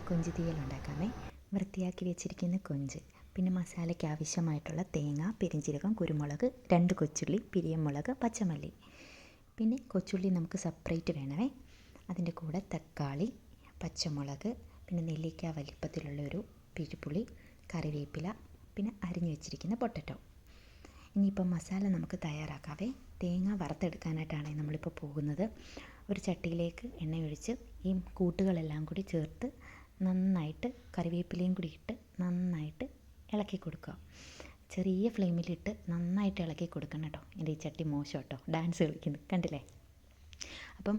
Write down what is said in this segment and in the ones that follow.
കൊഞ്ച് തീയൽ ഉണ്ടാക്കാമേ. വൃത്തിയാക്കി വെച്ചിരിക്കുന്ന കൊഞ്ച്. പിന്നെ മസാലയ്ക്ക് ആവശ്യമായിട്ടുള്ള തേങ്ങ പെരിഞ്ചീരകം കുരുമുളക് രണ്ട് കൊച്ചുള്ളി പിരിയമുളക് പച്ചമല്ലി. പിന്നെ കൊച്ചുള്ളി നമുക്ക് സെപ്പറേറ്റ് വേണമേ. അതിന്റെ കൂടെ തക്കാളി പച്ചമുളക് പിന്നെ നെല്ലിക്ക വലിപ്പത്തിലുള്ള ഒരു കറിവേപ്പില പിന്നെ അരിഞ്ഞു വെച്ചിരിക്കുന്ന പൊട്ടറ്റോ. ഇനിയിപ്പോൾ മസാല നമുക്ക് തയ്യാറാക്കാവേ. തേങ്ങ വറുത്തെടുക്കാനായിട്ടാണ് നമ്മളിപ്പോൾ പോകുന്നത്. ഒരു ചട്ടിയിലേക്ക് എണ്ണ ഒഴിച്ച് ഈ കൂട്ടുകളെല്ലാം കൂടി ചേർത്ത് നന്നായിട്ട് കറിവേപ്പിലയും കൂടി ഇട്ട് നന്നായിട്ട് ഇളക്കി കൊടുക്കുക. ചെറിയ ഫ്ലെയിമിലിട്ട് നന്നായിട്ട് ഇളക്കി കൊടുക്കണം കേട്ടോ. എന്റെ ഈ ചട്ടി മോശം കേട്ടോ. ഡാൻസ് കളിക്കുന്നു. കണ്ടില്ലേ? അപ്പം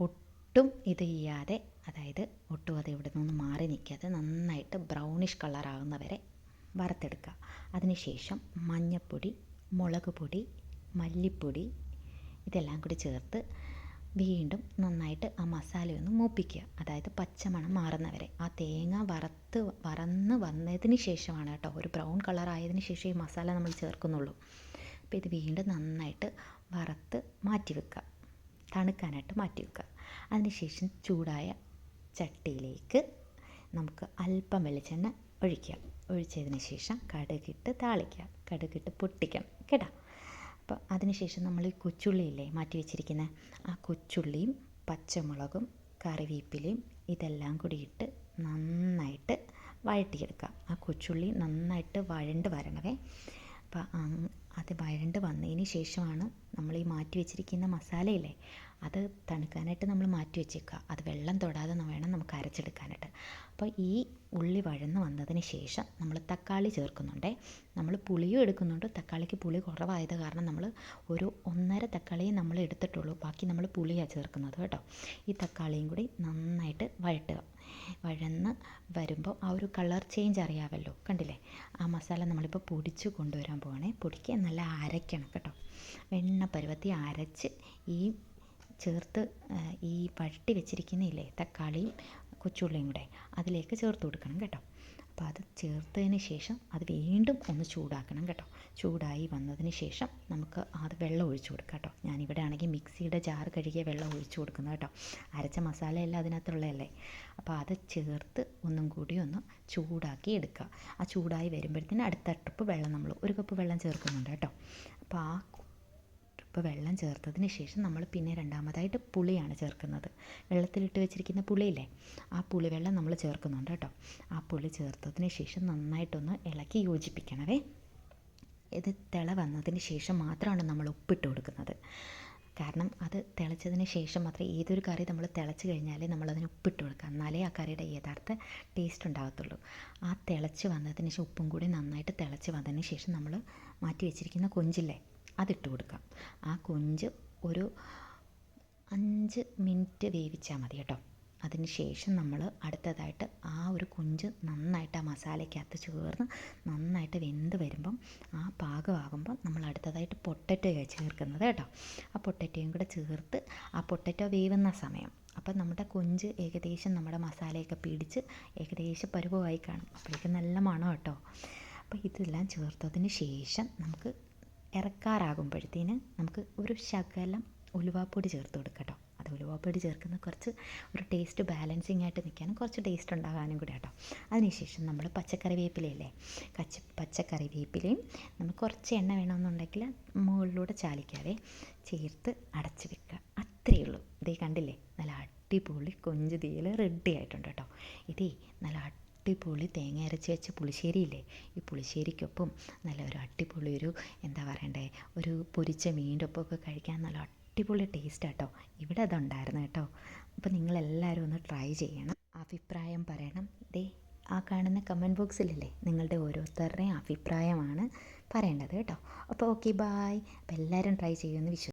ഒട്ടും ഇത് ചെയ്യാതെ അതായത് ഒട്ടും അത് ഇവിടെ നിന്ന് മാറി നിൽക്കാതെ നന്നായിട്ട് ബ്രൗണിഷ് കളറാകുന്ന വരെ വറുത്തെടുക്കുക. അതിനുശേഷം മഞ്ഞൾപ്പൊടി മുളക് പൊടി മല്ലിപ്പൊടി ഇതെല്ലാം കൂടി ചേർത്ത് വീണ്ടും നന്നായിട്ട് ആ മസാലയൊന്ന് മൂപ്പിക്കുക. അതായത് പച്ചമണം മാറുന്നവരെ. ആ തേങ്ങ വറുത്ത് വറന്ന് വന്നതിന് ശേഷമാണ് കേട്ടോ ഒരു ബ്രൗൺ കളർ ആയതിന് ശേഷം ഈ മസാല നമ്മൾ ചേർക്കുന്നുള്ളൂ. അപ്പോൾ ഇത് വീണ്ടും നന്നായിട്ട് വറുത്ത് മാറ്റി വെക്കുക. തണുക്കാനായിട്ട് മാറ്റി വെക്കുക. അതിനുശേഷം ചൂടായ ചട്ടിയിലേക്ക് നമുക്ക് അല്പം വെളിച്ചെണ്ണ ഒഴിക്കുക. ഒഴിച്ചതിന് ശേഷം കടുകിട്ട് താളിക്കുക. കടുകിട്ട് പൊട്ടിക്കണം. കേട്ടോ? അപ്പോൾ അതിനുശേഷം നമ്മൾ ഈ കൊച്ചുള്ളിയില്ലേ മാറ്റി വെച്ചിരിക്കുന്ന? ആ കൊച്ചുള്ളിയും പച്ചമുളകും കറിവേപ്പിലയും ഇതെല്ലാം കൂടി ഇട്ട് നന്നായിട്ട് വഴട്ടിയെടുക്കുക ആ കൊച്ചുള്ളി നന്നായിട്ട് വഴണ്ട് വരണവേ. അപ്പോൾ അത് വഴണ്ട് വന്നതിന് ശേഷമാണ് നമ്മൾ ഈ മാറ്റി വെച്ചിരിക്കുന്ന മസാലയില്ലേ അത് തണുക്കാനായിട്ട് നമ്മൾ മാറ്റി വെച്ചേക്കുക. അത് വെള്ളം തൊടാതെ വേണം നമുക്ക് അരച്ചെടുക്കാനായിട്ട്. അപ്പോൾ ഈ ഉള്ളി വഴന്ന് വന്നതിന് ശേഷം നമ്മൾ തക്കാളി ചേർക്കുന്നുണ്ടേ. നമ്മൾ പുളിയും എടുക്കുന്നുണ്ട്. തക്കാളിക്ക് പുളി കുറവായത് കാരണം നമ്മൾ ഒരു ഒന്നര തക്കാളിയെ നമ്മൾ എടുത്തിട്ടുള്ളൂ. ബാക്കി നമ്മൾ പുളിയാണ് ചേർക്കുന്നത് കേട്ടോ. ഈ തക്കാളിയും കൂടി നന്നായിട്ട് വഴട്ടുക. വഴന്ന് വരുമ്പോൾ ആ ഒരു കളർ ചേഞ്ച് അറിയാമല്ലോ. കണ്ടില്ലേ? ആ മസാല നമ്മളിപ്പോൾ പൊടിച്ച് കൊണ്ടുവരാൻ പോവാണേ. പൊടിക്കുക നല്ല അരയ്ക്കണം കേട്ടോ. വെണ്ണ പരുവത്തി അരച്ച് ഈ ചേർത്ത് ഈ വഴട്ടി വെച്ചിരിക്കുന്നില്ലേ തക്കാളിയും കൊച്ചുള്ളിയും കൂടെ അതിലേക്ക് ചേർത്ത് കൊടുക്കണം കേട്ടോ. അപ്പോൾ അത് ചേർത്തതിന് ശേഷം അത് വീണ്ടും ഒന്ന് ചൂടാക്കണം കേട്ടോ. ചൂടായി വന്നതിന് ശേഷം നമുക്ക് അത് വെള്ളം ഒഴിച്ചു കൊടുക്കാം കേട്ടോ. ഞാനിവിടെ ആണെങ്കിൽ മിക്സിയുടെ ജാർ കഴുകിയ വെള്ളം ഒഴിച്ചു കൊടുക്കുന്നത് കേട്ടോ. അരച്ച മസാലയെല്ലാം അതിനകത്തുള്ളതല്ലേ. അപ്പോൾ അത് ചേർത്ത് ഒന്നും കൂടി ഒന്ന് ചൂടാക്കി എടുക്കുക. ആ ചൂടായി വരുമ്പോഴത്തേന് അടുത്ത ട്രിപ്പ് വെള്ളം നമ്മൾ ഒരു കപ്പ് വെള്ളം ചേർക്കുന്നുണ്ട് കേട്ടോ. അപ്പോൾ ആ ഇപ്പോൾ വെള്ളം ചേർത്തതിന് ശേഷം നമ്മൾ പിന്നെ രണ്ടാമതായിട്ട് പുളിയാണ് ചേർക്കുന്നത്. വെള്ളത്തിലിട്ട് വെച്ചിരിക്കുന്ന പുളിയില്ലേ? ആ പുളിവെള്ളം നമ്മൾ ചേർക്കുന്നുണ്ട് കേട്ടോ. ആ പുളി ചേർത്തതിന് ശേഷം നന്നായിട്ടൊന്ന് ഇളക്കി യോജിപ്പിക്കണവേ. ഇത് തിള വന്നതിന് ശേഷം മാത്രമാണ് നമ്മൾ ഉപ്പിട്ട് കൊടുക്കുന്നത്. കാരണം അത് തിളച്ചതിന് ശേഷം മാത്രമേ ഏതൊരു കറി നമ്മൾ തിളച്ച് കഴിഞ്ഞാലേ നമ്മളതിന് ഉപ്പിട്ട് കൊടുക്കുക. എന്നാലേ ആ കറിയുടെ യഥാർത്ഥ ടേസ്റ്റ് ഉണ്ടാകത്തുള്ളൂ. ആ തിളച്ച് വന്നതിന് ശേഷം ഉപ്പും കൂടി നന്നായിട്ട് തിളച്ച് വന്നതിന് ശേഷം നമ്മൾ മാറ്റി വെച്ചിരിക്കുന്ന കൊഞ്ചില്ലേ? അതിട്ട് കൊടുക്കാം. ആ കൊഞ്ച് ഒരു അഞ്ച് മിനിറ്റ് വേവിച്ചാൽ മതി കേട്ടോ. അതിന് ശേഷം നമ്മൾ അടുത്തതായിട്ട് ആ ഒരു കൊഞ്ച് നന്നായിട്ട് ആ മസാലയ്ക്കകത്ത് ചേർന്ന് നന്നായിട്ട് വെന്ത് വരുമ്പം ആ പാകമാകുമ്പം നമ്മൾ അടുത്തതായിട്ട് പൊട്ടറ്റോയാണ് ചേർക്കുന്നത് കേട്ടോ. ആ പൊട്ടറ്റോയും കൂടെ ചേർത്ത് ആ പൊട്ടറ്റോ വേവുന്ന സമയം. അപ്പം നമ്മുടെ കൊഞ്ച് ഏകദേശം നമ്മുടെ മസാലയൊക്കെ പിടിച്ച് ഏകദേശം പരുവമായി കാണും. അപ്പോഴേക്കും നല്ല മണം കേട്ടോ. അപ്പോൾ ഇതെല്ലാം ചേർത്തതിന് ശേഷം നമുക്ക് ഇറക്കാറാകുമ്പോഴത്തേന് നമുക്ക് ഒരു ശകലം ഉലുവാപ്പൊടി ചേർത്ത് കൊടുക്കട്ടോ. കേട്ടോ അത് ഉലുവാപ്പൊടി ചേർക്കുന്ന കുറച്ച് ഒരു ടേസ്റ്റ് ബാലൻസിങ് ആയിട്ട് നിൽക്കാനും കുറച്ച് ടേസ്റ്റ് ഉണ്ടാകാനും കൂടെ കേട്ടോ അതിനുശേഷം നമ്മൾ പച്ചക്കറി പച്ചക്കറിവേപ്പിലയില്ലേ? കച്ച പച്ചക്കറി വേപ്പിലയും നമ്മൾ കുറച്ച് എണ്ണ വേണമെന്നുണ്ടെങ്കിൽ മുകളിലൂടെ ചാലിക്കാതെ ചേർത്ത് അടച്ച് വെക്കുക. അത്രയേ ഉള്ളൂ. ഇതേ കണ്ടില്ലേ? നല്ല അടിപൊളി കൊഞ്ച് തീയൽ റെഡി ആയിട്ടുണ്ട് കേട്ടോ. ഇതേ നല്ല അടിപൊളി തേങ്ങ അരച്ച് വെച്ച പുളിശ്ശേരിയില്ലേ? ഈ പുളിശ്ശേരിക്കൊപ്പം നല്ല ഒരു അടിപൊളി ഒരു എന്താ പറയണ്ടേ ഒരു പൊരിച്ച മീന്റെ ഒപ്പമൊക്കെ കഴിക്കാൻ നല്ല അടിപൊളി ടേസ്റ്റ് കേട്ടോ ഇവിടെ അതുണ്ടായിരുന്നു കേട്ടോ. അപ്പോൾ നിങ്ങളെല്ലാവരും ഒന്ന് ട്രൈ ചെയ്യണം. അഭിപ്രായം പറയണം. ദേ ആ കാണുന്ന കമന്റ് ബോക്സിലല്ലേ നിങ്ങളുടെ ഓരോരുത്തരുടെയും അഭിപ്രായമാണ് പറയേണ്ടത് കേട്ടോ. അപ്പോൾ ഓക്കെ ബായ് അപ്പോൾ എല്ലാവരും ട്രൈ ചെയ്യുമെന്ന് വിശ്വസിക്കുന്നു